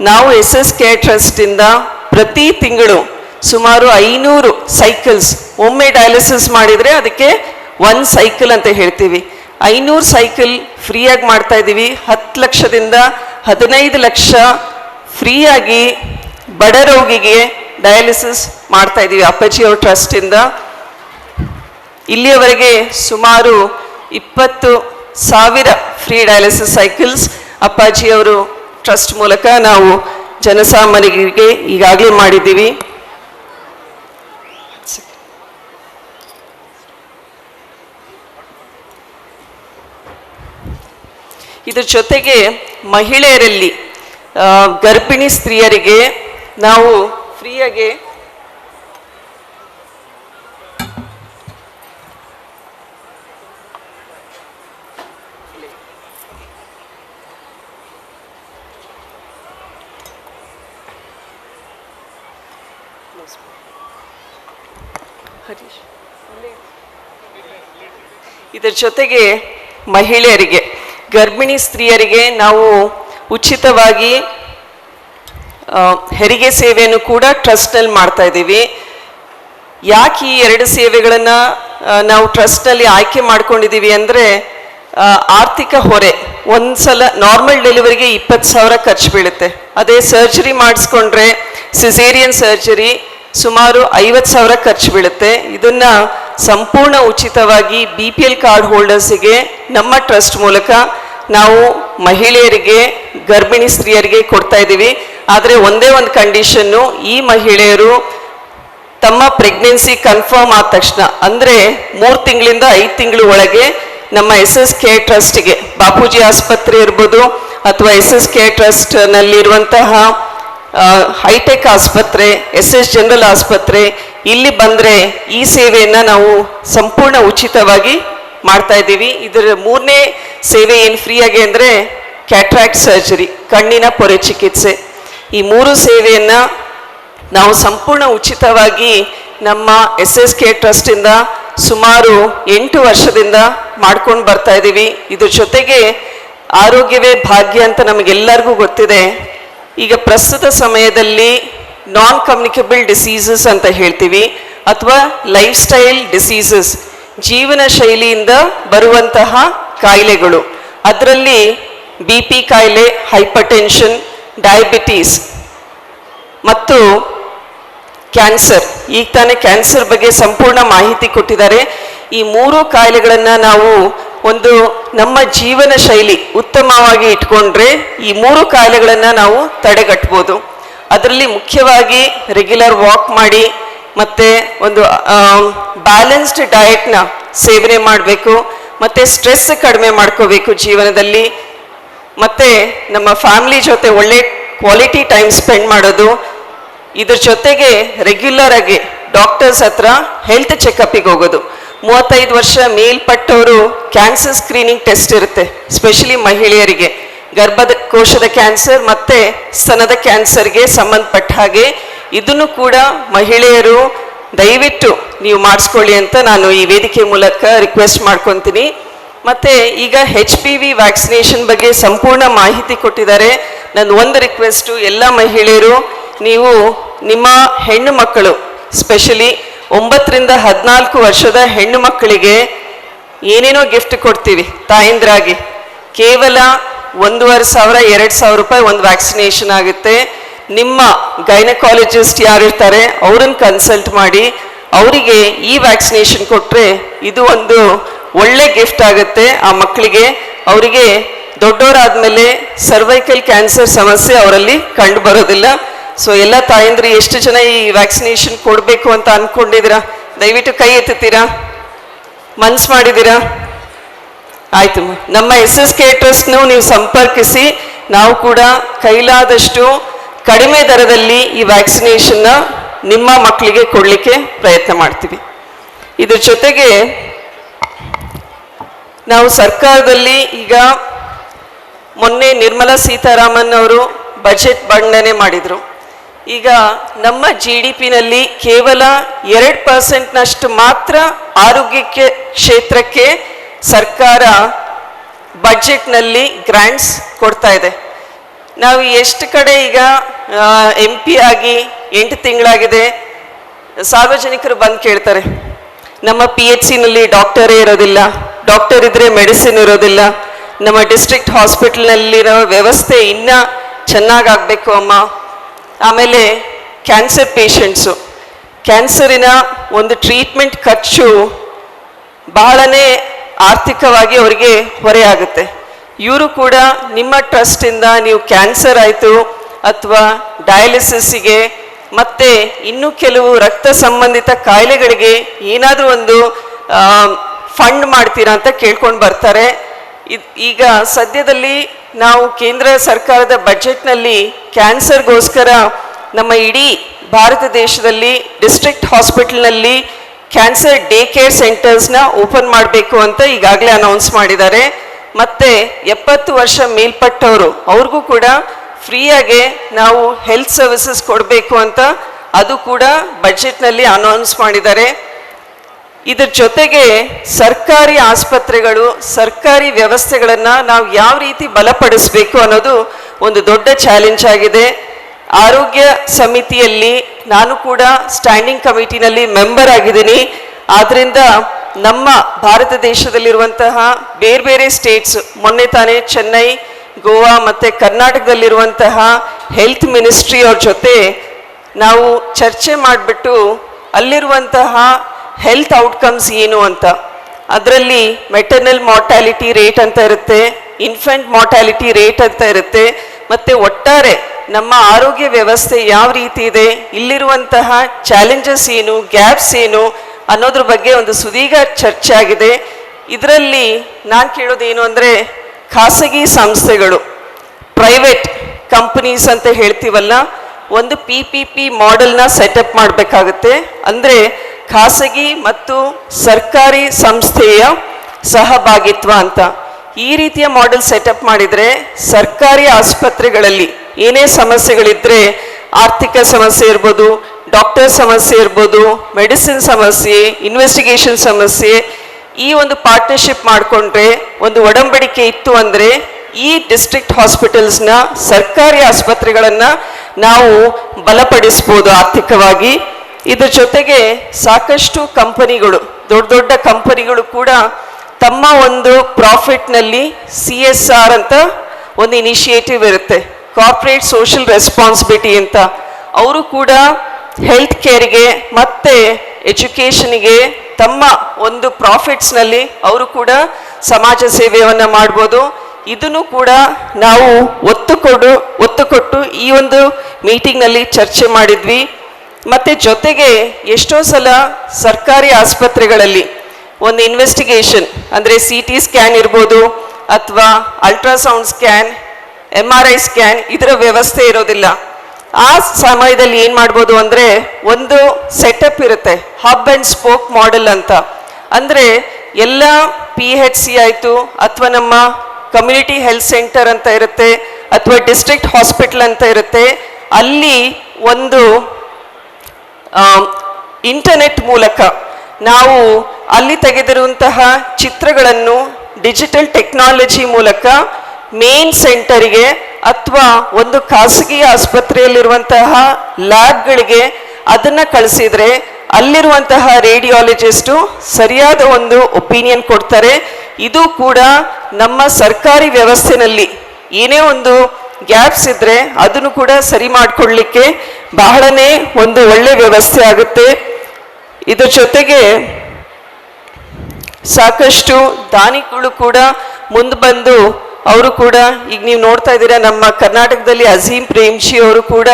ನಾವು ಎಸ್ ಎಸ್ ಕೆ ಟ್ರಸ್ಟಿಂದ ಪ್ರತಿ ತಿಂಗಳು ಸುಮಾರು ಐನೂರು ಸೈಕಲ್ಸ್ ಒಮ್ಮೆ ಡಯಾಲಿಸಿಸ್ ಮಾಡಿದರೆ ಅದಕ್ಕೆ ಒನ್ ಸೈಕಲ್ ಅಂತ ಹೇಳ್ತೀವಿ. ಐನೂರು ಸೈಕಲ್ ಫ್ರೀಯಾಗಿ ಮಾಡ್ತಾ ಇದ್ದೀವಿ ಹತ್ತು ಲಕ್ಷದಿಂದ ಹದಿನೈದು ಲಕ್ಷ ಫ್ರೀಯಾಗಿ ಬಡ ರೋಗಿಗೆ ಡಯಾಲಿಸಿಸ್ ಮಾಡ್ತಾ ಇದ್ದೀವಿ ಅಪ್ಪಾಜಿಯವ್ರ ಟ್ರಸ್ಟಿಂದ. ಇಲ್ಲಿಯವರೆಗೆ ಸುಮಾರು ಇಪ್ಪತ್ತು ಸಾವಿರ ಫ್ರೀ ಡಯಾಲಿಸಿಸ್ ಸೈಕಲ್ಸ್ ಅಪ್ಪಾಜಿಯವರು ಟ್ರಸ್ಟ್ ಮೂಲಕ ನಾವು ಜನಸಾಮಾನ್ಯರಿಗೆ ಈಗಾಗಲೇ ಮಾಡಿದ್ದೀವಿ. ಇದ್ರ ಜೊತೆಗೆ ಮಹಿಳೆಯರಲ್ಲಿ ಗರ್ಭಿಣಿ ಸ್ತ್ರೀಯರಿಗೆ ನಾವು ಫ್ರೀಯಾಗಿ ಇದರ ಜೊತೆಗೆ ಮಹಿಳೆಯರಿಗೆ ಗರ್ಭಿಣಿ ಸ್ತ್ರೀಯರಿಗೆ ನಾವು ಉಚಿತವಾಗಿ ಹೆರಿಗೆ ಸೇವೆಯನ್ನು ಕೂಡ ಟ್ರಸ್ಟ್ನಲ್ಲಿ ಮಾಡ್ತಾ ಇದ್ದೀವಿ. ಯಾಕೆ ಈ ಎರಡು ಸೇವೆಗಳನ್ನು ನಾವು ಟ್ರಸ್ಟ್ನಲ್ಲಿ ಆಯ್ಕೆ ಮಾಡ್ಕೊಂಡಿದ್ದೀವಿ ಅಂದರೆ ಆರ್ಥಿಕ ಹೊರೆ. ಒಂದ್ಸಲ ನಾರ್ಮಲ್ ಡೆಲಿವರಿಗೆ ಇಪ್ಪತ್ತು ಸಾವಿರ ಖರ್ಚು ಬೀಳುತ್ತೆ. ಅದೇ ಸರ್ಜರಿ ಮಾಡಿಸ್ಕೊಂಡ್ರೆ, ಸಿಸೇರಿಯನ್ ಸರ್ಜರಿ ಸುಮಾರು ಐವತ್ತು ಸಾವಿರ ಖರ್ಚು ಬೀಳುತ್ತೆ. ಇದನ್ನ ಸಂಪೂರ್ಣ ಉಚಿತವಾಗಿ ಬಿ ಪಿ ಎಲ್ ಕಾರ್ಡ್ ಹೋಲ್ಡರ್ಸಿಗೆ, ನಮ್ಮ ಟ್ರಸ್ಟ್ ಮೂಲಕ ನಾವು ಮಹಿಳೆಯರಿಗೆ, ಗರ್ಭಿಣಿ ಸ್ತ್ರೀಯರಿಗೆ ಕೊಡ್ತಾ ಇದ್ದೀವಿ. ಆದರೆ ಒಂದೇ ಒಂದು ಕಂಡೀಷನ್ನು ಈ ಮಹಿಳೆಯರು ತಮ್ಮ ಪ್ರೆಗ್ನೆನ್ಸಿ ಕನ್ಫರ್ಮ್ ಆದ ತಕ್ಷಣ, ಅಂದರೆ ಮೂರು ತಿಂಗಳಿಂದ ಐದು ತಿಂಗಳು ಒಳಗೆ ನಮ್ಮ ಎಸ್ ಎಸ್ ಕೆ ಟ್ರಸ್ಟ್ಗೆ, ಬಾಪೂಜಿ ಆಸ್ಪತ್ರೆ ಇರ್ಬೋದು ಅಥವಾ ಎಸ್ ಎಸ್ ಕೆ ಟ್ರಸ್ಟ್ನಲ್ಲಿರುವಂತಹ ಹೈಟೆಕ್ ಆಸ್ಪತ್ರೆ, ಎಸ್ ಎಸ್ ಜನರಲ್ ಆಸ್ಪತ್ರೆ, ಇಲ್ಲಿ ಬಂದರೆ ಈ ಸೇವೆಯನ್ನು ನಾವು ಸಂಪೂರ್ಣ ಉಚಿತವಾಗಿ ಮಾಡ್ತಾ ಇದ್ದೀವಿ. ಇದರ ಮೂರನೇ ಸೇವೆ ಏನು ಫ್ರೀಯಾಗಿ ಅಂದರೆ ಕ್ಯಾಟ್ರಾಕ್ಟ್ ಸರ್ಜರಿ, ಕಣ್ಣಿನ ಪೊರೆ ಚಿಕಿತ್ಸೆ. ಈ ಮೂರು ಸೇವೆಯನ್ನು ನಾವು ಸಂಪೂರ್ಣ ಉಚಿತವಾಗಿ ನಮ್ಮ ಎಸ್ ಎಸ್ ಕೆ ಟ್ರಸ್ಟಿಂದ ಸುಮಾರು ಎಂಟು ವರ್ಷದಿಂದ ಮಾಡ್ಕೊಂಡು ಬರ್ತಾ ಇದ್ದೀವಿ ಇದ್ರ ಜೊತೆಗೆ ಆರೋಗ್ಯವೇ ಭಾಗ್ಯ ಅಂತ ನಮಗೆಲ್ಲರಿಗೂ ಗೊತ್ತಿದೆ. ಈಗ ಪ್ರಸ್ತುತ ಸಮಯದಲ್ಲಿ ನಾನ್ ಕಮ್ಯುನಿಕೇಬಲ್ ಡಿಸೀಸಸ್ ಅಂತ ಹೇಳ್ತೀವಿ ಅಥವಾ ಲೈಫ್ ಸ್ಟೈಲ್ ಡಿಸೀಸಸ್ ಜೀವನ ಶೈಲಿಯಿಂದ ಬರುವಂತಹ ಕಾಯಿಲೆಗಳು. ಅದರಲ್ಲಿ ಬಿ ಪಿ ಕಾಯಿಲೆ ಹೈಪರ್ ಟೆನ್ಷನ್ ಡಯಾಬಿಟೀಸ್ ಮತ್ತು ಕ್ಯಾನ್ಸರ್ ಈಗ ತಾನೇ ಕ್ಯಾನ್ಸರ್ ಬಗ್ಗೆ ಸಂಪೂರ್ಣ ಮಾಹಿತಿ ಕೊಟ್ಟಿದ್ದಾರೆ. ಈ ಮೂರು ಕಾಯಿಲೆಗಳನ್ನು ನಾವು ಒಂದು ನಮ್ಮ ಜೀವನ ಶೈಲಿ ಉತ್ತಮವಾಗಿ ಇಟ್ಕೊಂಡ್ರೆ ಈ ಮೂರು ಕಾಯಿಲೆಗಳನ್ನು ನಾವು ತಡೆಗಟ್ಬೋದು. ಅದರಲ್ಲಿ ಮುಖ್ಯವಾಗಿ ರೆಗ್ಯುಲರ್ ವಾಕ್ ಮಾಡಿ ಮತ್ತು ಒಂದು ಬ್ಯಾಲೆನ್ಸ್ಡ್ ಡಯಟ್ನ ಸೇವನೆ ಮಾಡಬೇಕು. ಮತ್ತು ಸ್ಟ್ರೆಸ್ ಕಡಿಮೆ ಮಾಡ್ಕೋಬೇಕು ಜೀವನದಲ್ಲಿ. ಮತ್ತೆ ನಮ್ಮ ಫ್ಯಾಮಿಲಿ ಜೊತೆ ಒಳ್ಳೆ ಕ್ವಾಲಿಟಿ ಟೈಮ್ ಸ್ಪೆಂಡ್ ಮಾಡೋದು, ಇದ್ರ ಜೊತೆಗೆ ರೆಗ್ಯುಲರ್ ಆಗಿ ಡಾಕ್ಟರ್ಸ್ ಹತ್ರ ಹೆಲ್ತ್ ಚೆಕಪ್ಪಿಗೆ ಹೋಗೋದು. ಮೂವತ್ತೈದು ವರ್ಷ ಮೇಲ್ಪಟ್ಟವರು ಕ್ಯಾನ್ಸರ್ ಸ್ಕ್ರೀನಿಂಗ್ ಟೆಸ್ಟ್ ಇರುತ್ತೆ ಸ್ಪೆಷಲಿ ಮಹಿಳೆಯರಿಗೆ. ಗರ್ಭದ ಕೋಶದ ಕ್ಯಾನ್ಸರ್ ಮತ್ತೆ ಸ್ತನದ ಕ್ಯಾನ್ಸರ್ಗೆ ಸಂಬಂಧಪಟ್ಟ ಹಾಗೆ ಇದನ್ನು ಕೂಡ ಮಹಿಳೆಯರು ದಯವಿಟ್ಟು ನೀವು ಮಾಡಿಸ್ಕೊಳ್ಳಿ ಅಂತ ನಾನು ಈ ವೇದಿಕೆ ಮೂಲಕ ರಿಕ್ವೆಸ್ಟ್ ಮಾಡ್ಕೊತೀನಿ. ಮತ್ತೆ ಈಗ ಹೆಚ್ ಪಿ ವಿ ವ್ಯಾಕ್ಸಿನೇಷನ್ ಬಗ್ಗೆ ಸಂಪೂರ್ಣ ಮಾಹಿತಿ ಕೊಟ್ಟಿದ್ದಾರೆ. ನನ್ನ ಒಂದು ರಿಕ್ವೆಸ್ಟು ಎಲ್ಲ ಮಹಿಳೆಯರು, ನೀವು ನಿಮ್ಮ ಹೆಣ್ಣು ಮಕ್ಕಳು ಸ್ಪೆಷಲಿ ಒಂಬತ್ತರಿಂದ ಹದಿನಾಲ್ಕು ವರ್ಷದ ಹೆಣ್ಣು ಮಕ್ಕಳಿಗೆ ಏನೇನೋ ಗಿಫ್ಟ್ ಕೊಡ್ತೀವಿ, ತಾಯಂದ್ರಾಗಿ. ಕೇವಲ ಒಂದೂವರೆ ಸಾವಿರ, ಎರಡು ಸಾವಿರ ರೂಪಾಯಿ ಒಂದು ವ್ಯಾಕ್ಸಿನೇಷನ್ ಆಗುತ್ತೆ. ನಿಮ್ಮ ಗೈನಕಾಲಜಿಸ್ಟ್ ಯಾರಿರ್ತಾರೆ ಅವ್ರನ್ನ ಕನ್ಸಲ್ಟ್ ಮಾಡಿ, ಅವರಿಗೆ ಈ ವ್ಯಾಕ್ಸಿನೇಷನ್ ಕೊಟ್ಟರೆ ಇದು ಒಂದು ಒಳ್ಳೆ ಗಿಫ್ಟ್ ಆಗುತ್ತೆ. ಆ ಮಕ್ಕಳಿಗೆ, ಅವರಿಗೆ ದೊಡ್ಡವರಾದ್ಮೇಲೆ ಸರ್ವೈಕಲ್ ಕ್ಯಾನ್ಸರ್ ಸಮಸ್ಯೆ ಅವರಲ್ಲಿ ಕಂಡು ಬರೋದಿಲ್ಲ. ಸೊ ಎಲ್ಲ ತಾಯಂದ್ರಿ ಎಷ್ಟು ಜನ ಈ ವ್ಯಾಕ್ಸಿನೇಷನ್ ಕೊಡಬೇಕು ಅಂತ ಅನ್ಕೊಂಡಿದ್ದೀರಾ? ದಯವಿಟ್ಟು ಕೈ ಎತ್ತುತ್ತೀರಾ? ಮನ್ಸು ಮಾಡಿದ್ದೀರಾ? ಆಯ್ತು ನಮ್ಮ ಎಸ್ ಎಸ್ ಕೆ ಟ್ರಸ್ಟ್ನು ನೀವು ಸಂಪರ್ಕಿಸಿ, ನಾವು ಕೂಡ ಕೈಲಾದಷ್ಟು ಕಡಿಮೆ ದರದಲ್ಲಿ ಈ ವ್ಯಾಕ್ಸಿನೇಷನ್ನ ನಿಮ್ಮ ಮಕ್ಕಳಿಗೆ ಕೊಡಲಿಕ್ಕೆ ಪ್ರಯತ್ನ ಮಾಡ್ತೀವಿ. ಇದ್ರ ಜೊತೆಗೆ ನಾವು ಸರ್ಕಾರದಲ್ಲಿ ಈಗ ಮೊನ್ನೆ ನಿರ್ಮಲಾ ಸೀತಾರಾಮನ್ ಅವರು ಬಜೆಟ್ ಮಂಡನೆ ಮಾಡಿದರು. ಈಗ ನಮ್ಮ ಜಿ ಡಿ ಪಿನಲ್ಲಿ ಕೇವಲ ಎರಡು ಪರ್ಸೆಂಟ್ನಷ್ಟು ಮಾತ್ರ ಆರೋಗ್ಯಕ್ಕೆ ಕ್ಷೇತ್ರಕ್ಕೆ ಸರ್ಕಾರ ಬಜೆಟ್ನಲ್ಲಿ ಗ್ರ್ಯಾಂಟ್ಸ್ ಕೊಡ್ತಾ ಇದೆ. ನಾವು ಎಷ್ಟು ಕಡೆ ಈಗ ಎಂ ಪಿ ಆಗಿ ಎಂಟು ತಿಂಗಳಾಗಿದೆ, ಸಾರ್ವಜನಿಕರು ಬಂದು ಕೇಳ್ತಾರೆ. ನಮ್ಮ ಪಿ ಎಚ್ ಸಿನಲ್ಲಿ ಡಾಕ್ಟರೇ ಇರೋದಿಲ್ಲ. ಡಾಕ್ಟರ್ ಇದ್ರೆ ಮೆಡಿಸಿನ್ ಇರೋದಿಲ್ಲ. ನಮ್ಮ ಡಿಸ್ಟ್ರಿಕ್ಟ್ ಹಾಸ್ಪಿಟಲ್ನಲ್ಲಿರೋ ವ್ಯವಸ್ಥೆ ಇನ್ನೂ ಚೆನ್ನಾಗಾಗಬೇಕು ಅಮ್ಮ. ಆಮೇಲೆ ಕ್ಯಾನ್ಸರ್ ಪೇಷಂಟ್ಸು. ಕ್ಯಾನ್ಸರಿನ ಒಂದು ಟ್ರೀಟ್ಮೆಂಟ್ ಖರ್ಚು ಬಹಳನೇ ಆರ್ಥಿಕವಾಗಿ ಅವರಿಗೆ ಹೊರೆಯಾಗುತ್ತೆ. ಇವರು ಕೂಡ ನಿಮ್ಮ ಟ್ರಸ್ಟಿಂದ ನೀವು ಕ್ಯಾನ್ಸರ್ ಆಯಿತು ಅಥವಾ ಡಯಾಲಿಸಿಸ್ಗೆ ಮತ್ತೆ ಇನ್ನೂ ಕೆಲವು ರಕ್ತ ಸಂಬಂಧಿತ ಕಾಯಿಲೆಗಳಿಗೆ ಏನಾದರೂ ಒಂದು ಫಂಡ್ ಮಾಡ್ತೀರಾ ಅಂತ ಕೇಳ್ಕೊಂಡು ಬರ್ತಾರೆ. ಈಗ ಸದ್ಯದಲ್ಲಿ ನಾವು ಕೇಂದ್ರ ಸರ್ಕಾರದ ಬಜೆಟ್ನಲ್ಲಿ ಕ್ಯಾನ್ಸರ್ಗೋಸ್ಕರ ನಮ್ಮ ಇಡೀ ಭಾರತ ದೇಶದಲ್ಲಿ ಡಿಸ್ಟ್ರಿಕ್ಟ್ ಹಾಸ್ಪಿಟಲ್ನಲ್ಲಿ ಕ್ಯಾನ್ಸರ್ ಡೇ ಕೇರ್ ಸೆಂಟರ್ಸ್ನ ಓಪನ್ ಮಾಡಬೇಕು ಅಂತ ಈಗಾಗಲೇ ಅನೌನ್ಸ್ ಮಾಡಿದ್ದಾರೆ. ಮತ್ತು ಎಪ್ಪತ್ತು ವರ್ಷ ಮೇಲ್ಪಟ್ಟವರು ಅವ್ರಿಗೂ ಕೂಡ ಫ್ರೀಯಾಗೆ ನಾವು ಹೆಲ್ತ್ ಸರ್ವಿಸಸ್ ಕೊಡಬೇಕು ಅಂತ ಅದು ಕೂಡ ಬಜೆಟ್ನಲ್ಲಿ ಅನೌನ್ಸ್ ಮಾಡಿದ್ದಾರೆ. ಇದ್ರ ಜೊತೆಗೆ ಸರ್ಕಾರಿ ಆಸ್ಪತ್ರೆಗಳು, ಸರ್ಕಾರಿ ವ್ಯವಸ್ಥೆಗಳನ್ನು ನಾವು ಯಾವ ರೀತಿ ಬಲಪಡಿಸಬೇಕು ಅನ್ನೋದು ಒಂದು ದೊಡ್ಡ ಚಾಲೆಂಜ್ ಆಗಿದೆ. ಆರೋಗ್ಯ ಸಮಿತಿಯಲ್ಲಿ ನಾನು ಕೂಡ ಸ್ಟ್ಯಾಂಡಿಂಗ್ ಕಮಿಟಿನಲ್ಲಿ ಮೆಂಬರ್ ಆಗಿದ್ದೀನಿ. ಆದ್ದರಿಂದ ನಮ್ಮ ಭಾರತ ದೇಶದಲ್ಲಿರುವಂತಹ ಬೇರೆ ಬೇರೆ ಸ್ಟೇಟ್ಸ್ ಮೊನ್ನೆ ತಾನೇ ಚೆನ್ನೈ, ಗೋವಾ ಮತ್ತು ಕರ್ನಾಟಕದಲ್ಲಿರುವಂತಹ ಹೆಲ್ತ್ ಮಿನಿಸ್ಟ್ರಿ ಅವ್ರ ಜೊತೆ ನಾವು ಚರ್ಚೆ ಮಾಡಿಬಿಟ್ಟು ಅಲ್ಲಿರುವಂತಹ ಹೆಲ್ತ್ ಔಟ್ಕಮ್ಸ್ ಏನು ಅಂತ. ಅದರಲ್ಲಿ ಮೆಟರ್ನಲ್ ಮಾರ್ಟಾಲಿಟಿ ರೇಟ್ ಅಂತ ಇರುತ್ತೆ ಇನ್ಫೆಂಟ್ ಮಾರ್ಟಾಲಿಟಿ ರೇಟ್ ಅಂತ ಇರುತ್ತೆ, ಮತ್ತು ಒಟ್ಟಾರೆ ನಮ್ಮ ಆರೋಗ್ಯ ವ್ಯವಸ್ಥೆ ಯಾವ ರೀತಿ ಇದೆ, ಇಲ್ಲಿರುವಂತಹ ಚಾಲೆಂಜಸ್ ಏನು ಗ್ಯಾಪ್ಸ್ ಏನು ಅನ್ನೋದ್ರ ಬಗ್ಗೆ ಒಂದು ಸುದೀಘ ಚರ್ಚೆ ಆಗಿದೆ. ಇದರಲ್ಲಿ ನಾನು ಕೇಳೋದೇನು ಅಂದರೆ ಖಾಸಗಿ ಸಂಸ್ಥೆಗಳು ಪ್ರೈವೇಟ್ ಕಂಪನೀಸ್ ಅಂತ ಹೇಳ್ತೀವಲ್ಲ, ಒಂದು ಪಿ ಪಿ ಪಿ ಮಾಡೆಲ್ನ ಸೆಟಪ್ ಮಾಡಬೇಕಾಗುತ್ತೆ. ಅಂದರೆ ಖಾಸಗಿ ಮತ್ತು ಸರ್ಕಾರಿ ಸಂಸ್ಥೆಯ ಸಹಭಾಗಿತ್ವ ಅಂತ. ಈ ರೀತಿಯ ಮಾಡೆಲ್ ಸೆಟಪ್ ಮಾಡಿದರೆ ಸರ್ಕಾರಿ ಆಸ್ಪತ್ರೆಗಳಲ್ಲಿ ಏನೇ ಸಮಸ್ಯೆಗಳಿದ್ದರೆ ಆರ್ಥಿಕ ಸಮಸ್ಯೆ ಇರ್ಬೋದು ಡಾಕ್ಟರ್ ಸಮಸ್ಯೆ ಇರ್ಬೋದು ಮೆಡಿಸಿನ್ ಸಮಸ್ಯೆ ಇನ್ವೆಸ್ಟಿಗೇಷನ್ ಸಮಸ್ಯೆ, ಈ ಒಂದು ಪಾರ್ಟ್ನರ್ಶಿಪ್ ಮಾಡಿಕೊಂಡ್ರೆ ಒಂದು ಒಡಂಬಡಿಕೆ ಇತ್ತು ಅಂದರೆ ಈ ಡಿಸ್ಟ್ರಿಕ್ಟ್ ಹಾಸ್ಪಿಟಲ್ಸ್ನ ಸರ್ಕಾರಿ ಆಸ್ಪತ್ರೆಗಳನ್ನು ನಾವು ಬಲಪಡಿಸ್ಬೋದು ಆರ್ಥಿಕವಾಗಿ. ಇದ್ರ ಜೊತೆಗೆ ಸಾಕಷ್ಟು ಕಂಪನಿಗಳು, ದೊಡ್ಡ ದೊಡ್ಡ ಕಂಪನಿಗಳು ಕೂಡ ತಮ್ಮ ಒಂದು ಪ್ರಾಫಿಟ್ನಲ್ಲಿ ಸಿ ಎಸ್ ಆರ್ ಅಂತ ಒಂದು ಇನಿಷಿಯೇಟಿವ್ ಇರುತ್ತೆ. ಕಾರ್ಪೊರೇಟ್ ಸೋಷಿಯಲ್ ರೆಸ್ಪಾನ್ಸಿಬಿಲಿಟಿ ಅಂತ. ಅವರು ಕೂಡ ಹೆಲ್ತ್ ಕೇರ್ಗೆ ಮತ್ತೆ ಎಜುಕೇಷನ್ಗೆ ತಮ್ಮ ಒಂದು ಪ್ರಾಫಿಟ್ಸ್ನಲ್ಲಿ ಅವರು ಕೂಡ ಸಮಾಜ ಸೇವೆಯನ್ನು ಮಾಡ್ಬೋದು. ಇದನ್ನು ಕೂಡ ನಾವು ಒತ್ತು ಕೊಡು, ಒತ್ತು ಕೊಟ್ಟು ಈ ಒಂದು ಮೀಟಿಂಗ್ನಲ್ಲಿ ಚರ್ಚೆ ಮಾಡಿದ್ವಿ. ಮತ್ತೆ ಜೊತೆಗೆ ಎಷ್ಟೋ ಸಲ ಸರ್ಕಾರಿ ಆಸ್ಪತ್ರೆಗಳಲ್ಲಿ ಒಂದು ಇನ್ವೆಸ್ಟಿಗೇಷನ್ ಅಂದರೆ ಸಿ ಟಿ ಸ್ಕ್ಯಾನ್ ಇರ್ಬೋದು ಅಥವಾ ultrasound scan M R I scan ಇದರ ವ್ಯವಸ್ಥೆ ಇರೋದಿಲ್ಲ. ಆ ಸಮಯದಲ್ಲಿ ಏನು ಮಾಡ್ಬೋದು ಅಂದರೆ ಒಂದು ಸೆಟಪ್ ಇರುತ್ತೆ ಹಬ್ ಆ್ಯಂಡ್ ಸ್ಪೋಕ್ ಮಾಡೆಲ್ ಅಂತ. ಅಂದರೆ ಎಲ್ಲ ಪಿ ಹೆಚ್ ಸಿ ಆಯಿತು ಅಥವಾ ನಮ್ಮ ಕಮ್ಯುನಿಟಿ ಹೆಲ್ತ್ ಸೆಂಟರ್ ಅಂತ ಇರುತ್ತೆ, ಅಥವಾ ಡಿಸ್ಟ್ರಿಕ್ಟ್ ಹಾಸ್ಪಿಟಲ್ ಅಂತ ಇರುತ್ತೆ, ಅಲ್ಲಿ ಒಂದು ಇಂಟರ್ನೆಟ್ ಮೂಲಕ ನಾವು ಅಲ್ಲಿ ತೆಗೆದಿರುವಂತಹ ಚಿತ್ರಗಳನ್ನು ಡಿಜಿಟಲ್ ಟೆಕ್ನಾಲಜಿ ಮೂಲಕ ಮೇನ್ ಸೆಂಟರಿಗೆ ಅಥವಾ ಒಂದು ಖಾಸಗಿ ಆಸ್ಪತ್ರೆಯಲ್ಲಿರುವಂತಹ ಲ್ಯಾಬ್ಗಳಿಗೆ ಅದನ್ನು ಕಳಿಸಿದರೆ ಅಲ್ಲಿರುವಂತಹ ರೇಡಿಯಾಲಜಿಸ್ಟು ಸರಿಯಾದ ಒಂದು ಒಪಿನಿಯನ್ ಕೊಡ್ತಾರೆ. ಇದು ಕೂಡ ನಮ್ಮ ಸರ್ಕಾರಿ ವ್ಯವಸ್ಥೆನಲ್ಲಿ ಏನೇ ಒಂದು ಗ್ಯಾಪ್ಸ್ ಇದ್ರೆ ಅದನ್ನು ಕೂಡ ಸರಿ ಮಾಡಿಕೊಳ್ಳಿಕ್ಕೆ ಬಹಳನೇ ಒಂದು ಒಳ್ಳೆ ವ್ಯವಸ್ಥೆ ಆಗುತ್ತೆ. ಇದರ ಜೊತೆಗೆ ಸಾಕಷ್ಟು ದಾನಿಗಳು ಕೂಡ ಮುಂದೆ ಬಂದು ಅವರು ಕೂಡ ಈಗ ನೀವು ನೋಡ್ತಾ ಇದ್ದೀರಾ, ನಮ್ಮ ಕರ್ನಾಟಕದಲ್ಲಿ ಅಜೀಂ ಪ್ರೇಮ್ಜಿ ಅವರು ಕೂಡ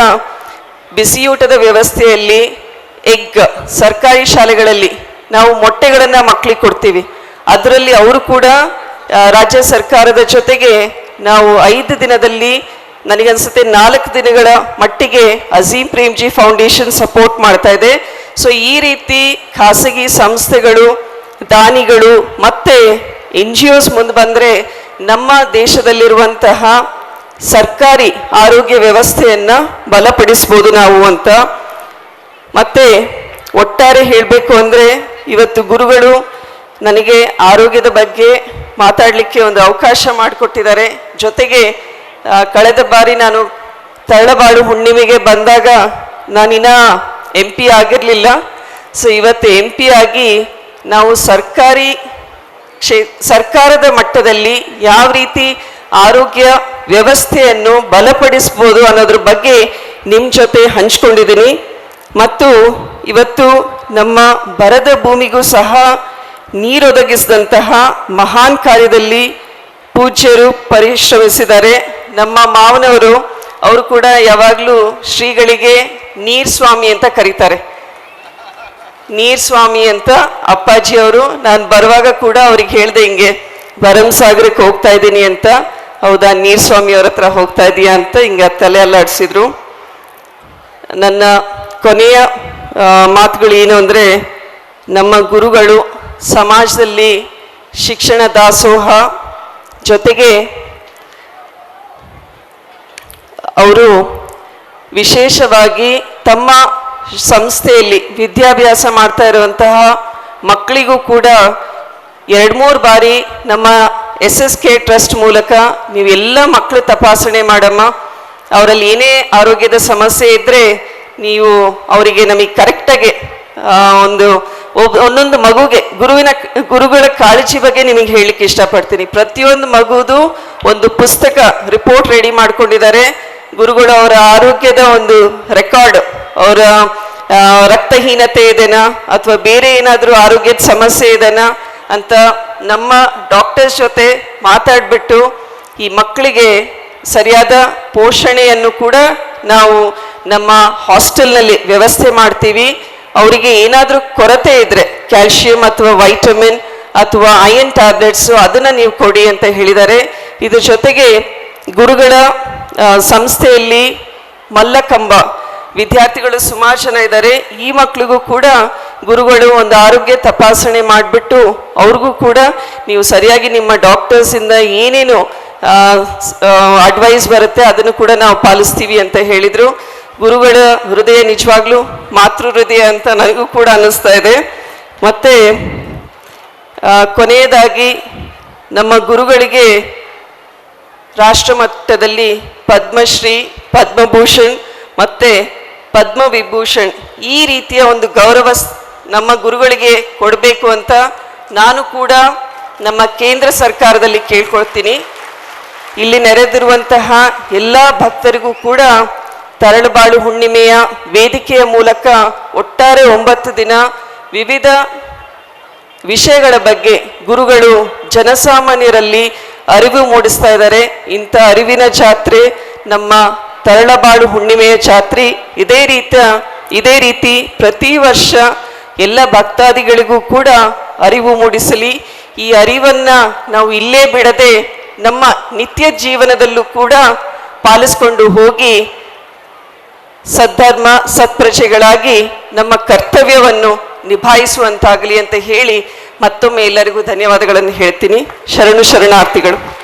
ಬಿಸಿಯೂಟದ ವ್ಯವಸ್ಥೆಯಲ್ಲಿ ಎಗ್ ಸರ್ಕಾರಿ ಶಾಲೆಗಳಲ್ಲಿ ನಾವು ಮೊಟ್ಟೆಗಳನ್ನು ಮಕ್ಕಳಿಗೆ ಕೊಡ್ತೀವಿ. ಅದರಲ್ಲಿ ಅವರು ಕೂಡ ರಾಜ್ಯ ಸರ್ಕಾರದ ಜೊತೆಗೆ ನಾವು ಐದು ದಿನದಲ್ಲಿ ನನಗನ್ಸುತ್ತೆ ನಾಲ್ಕು ದಿನಗಳ ಮಟ್ಟಿಗೆ ಅಜೀಂ ಪ್ರೇಮ್ಜಿ ಫೌಂಡೇಶನ್ ಸಪೋರ್ಟ್ ಮಾಡ್ತಾ ಇದೆ. ಸೊ ಈ ರೀತಿ ಖಾಸಗಿ ಸಂಸ್ಥೆಗಳು, ದಾನಿಗಳು ಮತ್ತೆ ಎನ್ ಜಿ ಒಸ್ ಮುಂದೆ ಬಂದರೆ ನಮ್ಮ ದೇಶದಲ್ಲಿರುವಂತಹ ಸರ್ಕಾರಿ ಆರೋಗ್ಯ ವ್ಯವಸ್ಥೆಯನ್ನು ಬಲಪಡಿಸ್ಬೋದು ನಾವು ಅಂತ. ಮತ್ತೆ ಒಟ್ಟಾರೆ ಹೇಳಬೇಕು ಅಂದರೆ ಇವತ್ತು ಗುರುಗಳು ನನಗೆ ಆರೋಗ್ಯದ ಬಗ್ಗೆ ಮಾತಾಡಲಿಕ್ಕೆ ಒಂದು ಅವಕಾಶ ಮಾಡಿಕೊಟ್ಟಿದ್ದಾರೆ. ಜೊತೆಗೆ ಕಳೆದ ಬಾರಿ ನಾನು ತಳ್ಳಬಾಳು ಹುಣ್ಣಿಮೆಗೆ ಬಂದಾಗ ನಾನಿನ್ನ ಎಂ ಪಿ ಆಗಿರಲಿಲ್ಲ. ಸೊ ಇವತ್ತು ಎಂ ಪಿ ಆಗಿ ನಾವು ಸರ್ಕಾರಿ ಕ್ಷೇ, ಸರ್ಕಾರದ ಮಟ್ಟದಲ್ಲಿ ಯಾವ ರೀತಿ ಆರೋಗ್ಯ ವ್ಯವಸ್ಥೆಯನ್ನು ಬಲಪಡಿಸ್ಬೋದು ಅನ್ನೋದ್ರ ಬಗ್ಗೆ ನಿಮ್ಮ ಜೊತೆ ಹಂಚ್ಕೊಂಡಿದ್ದೀನಿ. ಮತ್ತು ಇವತ್ತು ನಮ್ಮ ಬರದ ಭೂಮಿಗೂ ಸಹ ನೀರೊದಗಿಸಿದಂತಹ ಮಹಾನ್ ಕಾರ್ಯದಲ್ಲಿ ಪೂಜ್ಯರು ಪರಿಶ್ರಮಿಸಿದ್ದಾರೆ. ನಮ್ಮ ಮಾವನವರು, ಅವರು ಕೂಡ ಯಾವಾಗಲೂ ಶ್ರೀಗಳಿಗೆ ನೀರ್ ಸ್ವಾಮಿ ಅಂತ ಕರೀತಾರೆ. ನೀರ್ ಸ್ವಾಮಿ ಅಂತ ಅಪ್ಪಾಜಿ ಅವರು ನಾನು ಬರುವಾಗ ಕೂಡ ಅವ್ರಿಗೆ ಹೇಳ್ದೆ ಹಿಂಗೆ ಭರಮಸಾಗರಕ್ಕೆ ಹೋಗ್ತಾ ಇದ್ದೀನಿ ಅಂತ, ಹೌದಾ ನೀರ್ ಸ್ವಾಮಿ ಅವ್ರ ಹತ್ರ ಹೋಗ್ತಾ ಇದೀಯಾ ಅಂತ ಹಿಂಗೆ ತಲೆ ಅಲ್ಲಾಡಿಸಿದ್ರು. ನನ್ನ ಕೊನೆಯ ಮಾತುಗಳು ಏನು ಅಂದರೆ, ನಮ್ಮ ಗುರುಗಳು ಸಮಾಜದಲ್ಲಿ ಶಿಕ್ಷಣ ದಾಸೋಹ ಜೊತೆಗೆ ಅವರು ವಿಶೇಷವಾಗಿ ತಮ್ಮ ಸಂಸ್ಥೆಯಲ್ಲಿ ವಿದ್ಯಾಭ್ಯಾಸ ಮಾಡ್ತಾ ಇರುವಂತಹ ಮಕ್ಕಳಿಗೂ ಕೂಡ ಎರಡು ಮೂರು ಬಾರಿ ನಮ್ಮ ಎಸ್ ಎಸ್ ಕೆ ಟ್ರಸ್ಟ್ ಮೂಲಕ ನೀವೆಲ್ಲ ಮಕ್ಕಳು ತಪಾಸಣೆ ಮಾಡಮ್ಮ. ಅವರಲ್ಲಿ ಏನೇ ಆರೋಗ್ಯದ ಸಮಸ್ಯೆ ಇದ್ದರೆ ನೀವು ಅವರಿಗೆ ನಮಗೆ ಕರೆಕ್ಟಾಗಿ ಒಂದು ಒಬ್, ಒಂದೊಂದು ಮಗುಗೆ, ಗುರುವಿನ, ಗುರುಗಳ ಕಾಳಜಿ ಬಗ್ಗೆ ನಿಮಗೆ ಹೇಳಲಿಕ್ಕೆ ಇಷ್ಟಪಡ್ತೀನಿ. ಪ್ರತಿಯೊಂದು ಮಗುದು ಒಂದು ಪುಸ್ತಕ ರಿಪೋರ್ಟ್ ರೆಡಿ ಮಾಡ್ಕೊಂಡಿದ್ದಾರೆ. ಗುರುಗಳು ಅವರ ಆರೋಗ್ಯದ ಒಂದು ರೆಕಾರ್ಡ್, ಅವರ ರಕ್ತಹೀನತೆ ಇದೆನಾ, ಅಥವಾ ಬೇರೆ ಏನಾದರೂ ಆರೋಗ್ಯದ ಸಮಸ್ಯೆ ಇದೆನಾ ಅಂತ ನಮ್ಮ ಡಾಕ್ಟರ್ಸ್ ಜೊತೆ ಮಾತಾಡಿಬಿಟ್ಟು ಈ ಮಕ್ಕಳಿಗೆ ಸರಿಯಾದ ಪೋಷಣೆಯನ್ನು ಕೂಡ ನಾವು ನಮ್ಮ ಹಾಸ್ಟೆಲ್ನಲ್ಲಿ ವ್ಯವಸ್ಥೆ ಮಾಡ್ತೀವಿ. ಅವರಿಗೆ ಏನಾದರೂ ಕೊರತೆ ಇದ್ದರೆ ಕ್ಯಾಲ್ಶಿಯಂ ಅಥವಾ ವೈಟಮಿನ್ ಅಥವಾ ಐರನ್ ಟ್ಯಾಬ್ಲೆಟ್ಸು ಅದನ್ನು ನೀವು ಕೊಡಿ ಅಂತ ಹೇಳಿದ್ದಾರೆ. ಇದ್ರ ಜೊತೆಗೆ ಗುರುಗಳ ಸಂಸ್ಥೆಯಲ್ಲಿ ಮಲ್ಲಕಂಬ. ವಿದ್ಯಾರ್ಥಿಗಳು ಸುಮಾರು ಜನ ಇದ್ದಾರೆ ಈ ಮಕ್ಕಳಿಗೂ ಕೂಡ ಗುರುಗಳು ಒಂದು ಆರೋಗ್ಯ ತಪಾಸಣೆ ಮಾಡಿಬಿಟ್ಟು ಅವ್ರಿಗೂ ಕೂಡ ನೀವು ಸರಿಯಾಗಿ ನಿಮ್ಮ ಡಾಕ್ಟರ್ಸಿಂದ ಏನೇನು ಅಡ್ವೈಸ್ ಬರುತ್ತೆ ಅದನ್ನು ಕೂಡ ನಾವು ಪಾಲಿಸ್ತೀವಿ ಅಂತ ಹೇಳಿದರು. ಗುರುಗಳ ಹೃದಯ ನಿಜವಾಗ್ಲೂ ಮಾತೃ ಹೃದಯ ಅಂತ ನನಗೂ ಕೂಡ ಅನ್ನಿಸ್ತಾ ಇದೆ. ಮತ್ತು ಕೊನೆಯದಾಗಿ ನಮ್ಮ ಗುರುಗಳಿಗೆ ರಾಷ್ಟ್ರ ಮಟ್ಟದಲ್ಲಿ ಪದ್ಮಶ್ರೀ, ಪದ್ಮಭೂಷಣ್ ಮತ್ತು ಪದ್ಮವಿಭೂಷಣ್ ಈ ರೀತಿಯ ಒಂದು ಗೌರವ ನಮ್ಮ ಗುರುಗಳಿಗೆ ಕೊಡಬೇಕು ಅಂತ ನಾನು ಕೂಡ ನಮ್ಮ ಕೇಂದ್ರ ಸರ್ಕಾರದಲ್ಲಿ ಕೇಳ್ಕೊಳ್ತೀನಿ. ಇಲ್ಲಿ ನೆರೆದಿರುವಂತಹ ಎಲ್ಲ ಭಕ್ತರಿಗೂ ಕೂಡ ತರಳುಬಾಳು ಹುಣ್ಣಿಮೆಯ ವೇದಿಕೆಯ ಮೂಲಕ ಒಟ್ಟಾರೆ ಒಂಬತ್ತು ದಿನ ವಿವಿಧ ವಿಷಯಗಳ ಬಗ್ಗೆ ಗುರುಗಳು ಜನಸಾಮಾನ್ಯರಲ್ಲಿ ಅರಿವು ಮೂಡಿಸ್ತಾ ಇದ್ದಾರೆ. ಇಂಥ ಅರಿವಿನ ಜಾತ್ರೆ, ನಮ್ಮ ತರಳಬಾಳು ಹುಣ್ಣಿಮೆಯ ಜಾತ್ರೆ ಇದೇ ರೀತ, ಇದೇ ರೀತಿ ಪ್ರತಿ ವರ್ಷ ಎಲ್ಲ ಭಕ್ತಾದಿಗಳಿಗೂ ಕೂಡ ಅರಿವು ಮೂಡಿಸಲಿ. ಈ ಅರಿವನ್ನು ನಾವು ಇಲ್ಲೇ ಬಿಡದೆ ನಮ್ಮ ನಿತ್ಯ ಜೀವನದಲ್ಲೂ ಕೂಡ ಪಾಲಿಸ್ಕೊಂಡು ಹೋಗಿ ಸದ್ಧರ್ಮ, ಸತ್ಪ್ರಜೆಗಳಾಗಿ ನಮ್ಮ ಕರ್ತವ್ಯವನ್ನು ನಿಭಾಯಿಸುವಂತಾಗಲಿ ಅಂತ ಹೇಳಿ ಮತ್ತೊಮ್ಮೆ ಎಲ್ಲರಿಗೂ ಧನ್ಯವಾದಗಳನ್ನು ಹೇಳ್ತೀನಿ. ಶರಣು ಶರಣಾರ್ಥಿಗಳು.